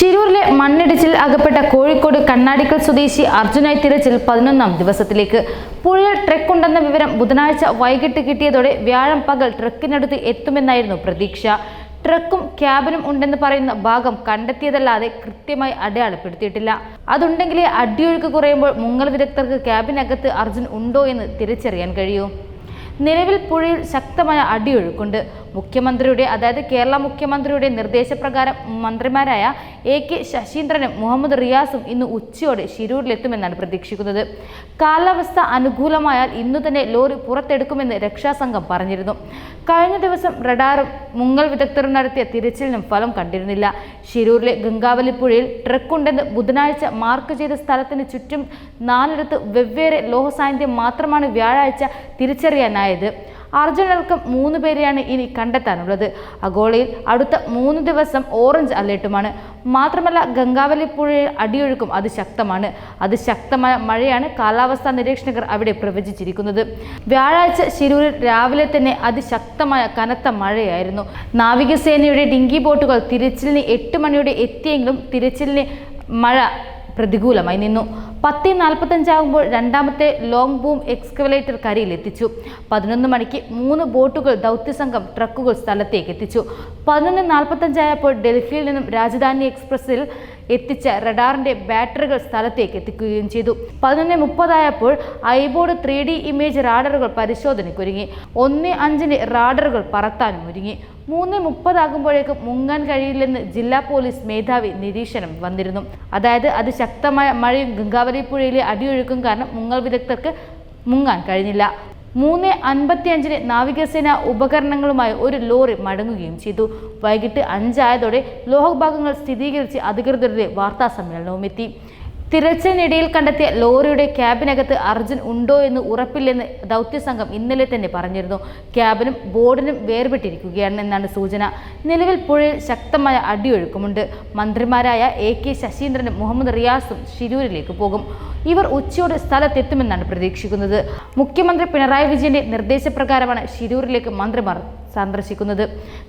ശിരൂരിലെ മണ്ണിടിച്ചിൽ അകപ്പെട്ട കോഴിക്കോട് കണ്ണാടിക്കൽ സ്വദേശി അർജുനായി തിരച്ചിൽ പതിനൊന്നാം ദിവസത്തിലേക്ക്. പുഴയിൽ ട്രക്ക് ഉണ്ടെന്ന വിവരം ബുധനാഴ്ച വൈകിട്ട് കിട്ടിയതോടെ വ്യാഴം പകൽ ട്രക്കിനടുത്ത് എത്തുമെന്നായിരുന്നു പ്രതീക്ഷ. ട്രക്കും ക്യാബിനും ഉണ്ടെന്ന് പറയുന്ന ഭാഗം കണ്ടെത്തിയതല്ലാതെ കൃത്യമായി അടയാളപ്പെടുത്തിയിട്ടില്ല. അതുണ്ടെങ്കിലേ അടിയൊഴുക്ക് കുറയുമ്പോൾ മുങ്ങൽ വിദഗ്ധർക്ക് ക്യാബിനകത്ത് അർജുൻ ഉണ്ടോ എന്ന് തിരിച്ചറിയാൻ കഴിയൂ. നിലവിൽ പുഴയിൽ ശക്തമായ അടിയൊഴുക്കുണ്ട്. മുഖ്യമന്ത്രിയുടെ അതായത് കേരള മുഖ്യമന്ത്രിയുടെ നിർദ്ദേശപ്രകാരം മന്ത്രിമാരായ എ കെ ശശീന്ദ്രനും മുഹമ്മദ് റിയാസും ഇന്ന് ഉച്ചയോടെ ശിരൂരിലെത്തുമെന്നാണ് പ്രതീക്ഷിക്കുന്നത്. കാലാവസ്ഥ അനുകൂലമായാൽ ഇന്നു തന്നെ ലോറി പുറത്തെടുക്കുമെന്ന് രക്ഷാസംഘം പറഞ്ഞിരുന്നു. കഴിഞ്ഞ ദിവസം റഡാറും മുങ്ങൽ വിദഗ്ധരും നടത്തിയ തിരച്ചിലിനും ഫലം കണ്ടിരുന്നില്ല. ശിരൂരിലെ ഗംഗാവലി പുഴയിൽ ട്രക്കുണ്ടെന്ന് ബുധനാഴ്ച മാർക്ക് ചെയ്ത സ്ഥലത്തിന് ചുറ്റും നാലിടത്ത് വെവ്വേറെ ലോഹസാന്നിധ്യം മാത്രമാണ് വ്യാഴാഴ്ച തിരിച്ചറിയാനായത്. അർജുനടക്കം മൂന്ന് പേരെയാണ് ഇനി കണ്ടെത്താനുള്ളത്. അഗോളയിൽ അടുത്ത മൂന്ന് ദിവസം ഓറഞ്ച് അലേർട്ടുമാണ്. മാത്രമല്ല ഗംഗാവലി പുഴയിൽ അടിയൊഴുക്കും അത് ശക്തമാണ് അത് ശക്തമായ മഴയാണ് കാലാവസ്ഥാ നിരീക്ഷകർ അവിടെ പ്രവചിച്ചിരിക്കുന്നത്. വ്യാഴാഴ്ച ശിരൂരിൽ രാവിലെ തന്നെ അതിശക്തമായ കനത്ത മഴയായിരുന്നു. നാവികസേനയുടെ ഡിങ്കി ബോട്ടുകൾ തിരച്ചിലിന് എട്ട് മണിയോടെ എത്തിയെങ്കിലും തിരച്ചിലിന് മഴ പ്രതികൂലമായി നിന്നു. പത്ത് നാൽപ്പത്തഞ്ചാകുമ്പോൾ രണ്ടാമത്തെ ലോങ് ബൂം എക്സ്കവലേറ്റർ കരയിൽ എത്തിച്ചു. പതിനൊന്ന് മണിക്ക് മൂന്ന് ബോട്ടുകൾ ദൗത്യസംഘം ട്രക്കുകൾ സ്ഥലത്തേക്ക് എത്തിച്ചു. പതിനൊന്ന് നാൽപ്പത്തഞ്ചായപ്പോൾ ഡൽഹിയിൽ നിന്നും രാജധാനി എക്സ്പ്രസിൽ എത്തിച്ച റഡാറിന്റെ ബാറ്ററികൾ സ്ഥലത്തേക്ക് എത്തിക്കുകയും ചെയ്തു. പതിനൊന്ന് മുപ്പതായപ്പോൾ ഐബോർഡ് ത്രീ ഡി ഇമേജ് റാഡറുകൾ പരിശോധനയ്ക്കൊരുങ്ങി. ഒന്ന് അഞ്ചിന് റാഡറുകൾ പറത്താനും ഒരുങ്ങി. മൂന്ന് മുപ്പതാകുമ്പോഴേക്കും മുങ്ങാൻ കഴിയില്ലെന്ന് ജില്ലാ പോലീസ് മേധാവി നിരീക്ഷണം വന്നിരുന്നു. അതായത് അതിശക്തമായ മഴയും ഗംഗാവലി പുഴയിലെ അടിയൊഴുക്കും കാരണം മുങ്ങൽ വിദഗ്ധർക്ക് മുങ്ങാൻ കഴിഞ്ഞില്ല. മൂന്ന് അൻപത്തിയഞ്ചിന് നാവികസേന ഉപകരണങ്ങളുമായി ഒരു ലോറി മടങ്ങുകയും ചെയ്തു. വൈകിട്ട് അഞ്ചായതോടെ ലോഹഭാഗങ്ങൾ സ്ഥിരീകരിച്ച് അധികൃതരുടെ വാർത്താ സമ്മേളനവും എത്തി തിരച്ചിലിനിടയിൽ കണ്ടെത്തിയ ലോറിയുടെ ക്യാബിനകത്ത് അർജുൻ ഉണ്ടോ എന്ന് ഉറപ്പില്ലെന്ന് ദൗത്യസംഘം ഇന്നലെ തന്നെ പറഞ്ഞിരുന്നു. ക്യാബിനും ബോർഡിനും വേർപെട്ടിരിക്കുകയാണെന്നാണ് സൂചന. നിലവിൽ പുഴയിൽ ശക്തമായ അടിയൊഴുക്കുമുണ്ട്. മന്ത്രിമാരായ എ കെ ശശീന്ദ്രനും മുഹമ്മദ് റിയാസും ശിരൂരിലേക്ക് പോകും. ഇവർ ഉച്ചയോടെ സ്ഥലത്തെത്തുമെന്നാണ് പ്രതീക്ഷിക്കുന്നത്. മുഖ്യമന്ത്രി പിണറായി വിജയന്റെ നിർദ്ദേശപ്രകാരമാണ് ശിരൂരിലേക്ക് മന്ത്രിമാർ സന്ദർശിക്കുന്നത്.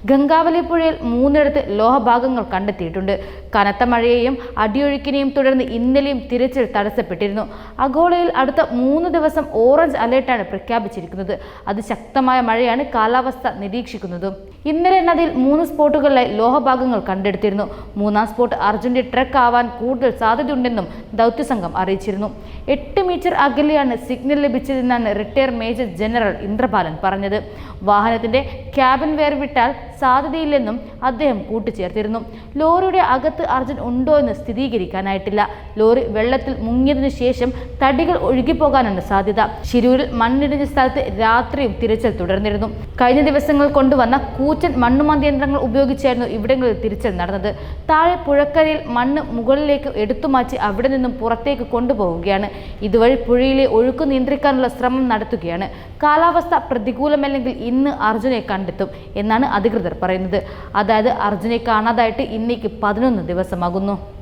ഗംഗാവലി പുഴയിൽ മൂന്നിടത്ത് ലോഹഭാഗങ്ങൾ കണ്ടെത്തിയിട്ടുണ്ട്. കനത്ത മഴയെയും അടിയൊഴുക്കിനെയും തുടർന്ന് ഇന്നലെയും തിരച്ചിൽ തടസ്സപ്പെട്ടിരുന്നു. അഗോളയിൽ അടുത്ത മൂന്ന് ദിവസം ഓറഞ്ച് അലേർട്ടാണ് പ്രഖ്യാപിച്ചിരിക്കുന്നത്. അത് ശക്തമായ മഴയാണ് കാലാവസ്ഥ നിരീക്ഷിക്കുന്നത്. ഇന്നലെ നദിയിൽ മൂന്ന് സ്പോട്ടുകളിലായി ലോഹഭാഗങ്ങൾ കണ്ടെടുത്തിരുന്നു. മൂന്നാം സ്പോട്ട് അർജുന്റെ ട്രക്ക് ആവാൻ കൂടുതൽ സാധ്യതയുണ്ടെന്നും ദൗത്യസംഘം അറിയിച്ചിരുന്നു. എട്ട് മീറ്റർ അകലെയാണ് സിഗ്നൽ ലഭിച്ചതെന്നാണ് റിട്ടയർ മേജർ ജനറൽ ഇന്ദ്രപാലൻ പറഞ്ഞത്. വാഹനത്തിന്റെ ക്യാബിൻ വേർവിട്ടാൽ സാധ്യതയില്ലെന്നും അദ്ദേഹം കൂട്ടിച്ചേർത്തിരുന്നു. ലോറിയുടെ അകത്ത് അർജുൻ ഉണ്ടോ എന്ന് സ്ഥിരീകരിക്കാനായിട്ടില്ല. ലോറി വെള്ളത്തിൽ മുങ്ങിയതിനു ശേഷം തടികൾ ഒഴുകിപ്പോകാനാണ് സാധ്യത. ശിരൂരിൽ മണ്ണിടിഞ്ഞ സ്ഥലത്ത് രാത്രിയും തിരച്ചിൽ തുടർന്നിരുന്നു. കഴിഞ്ഞ ദിവസങ്ങൾ കൊണ്ടുവന്ന കൂറ്റൻ മണ്ണുമന്തി യന്ത്രങ്ങൾ ഉപയോഗിച്ചായിരുന്നു ഇവിടങ്ങളിൽ തിരച്ചിൽ നടന്നത്. താഴെ പുഴക്കരയിൽ മണ്ണ് മുകളിലേക്ക് എടുത്തുമാറ്റി അവിടെ നിന്നും പുറത്തേക്ക് കൊണ്ടുപോവുകയാണ്. ഇതുവഴി പുഴയിലെ ഒഴുക്ക് നിയന്ത്രിക്കാനുള്ള ശ്രമം നടത്തുകയാണ്. കാലാവസ്ഥ പ്രതികൂലമല്ലെങ്കിൽ ഇന്ന് അർജുനെ കണ്ടെത്തും എന്നാണ് പറയുന്നത്. അതായത് അർജുനെ കാണാതായിട്ട് ഇന്നേക്ക് പതിനൊന്ന് ദിവസമാകുന്നു.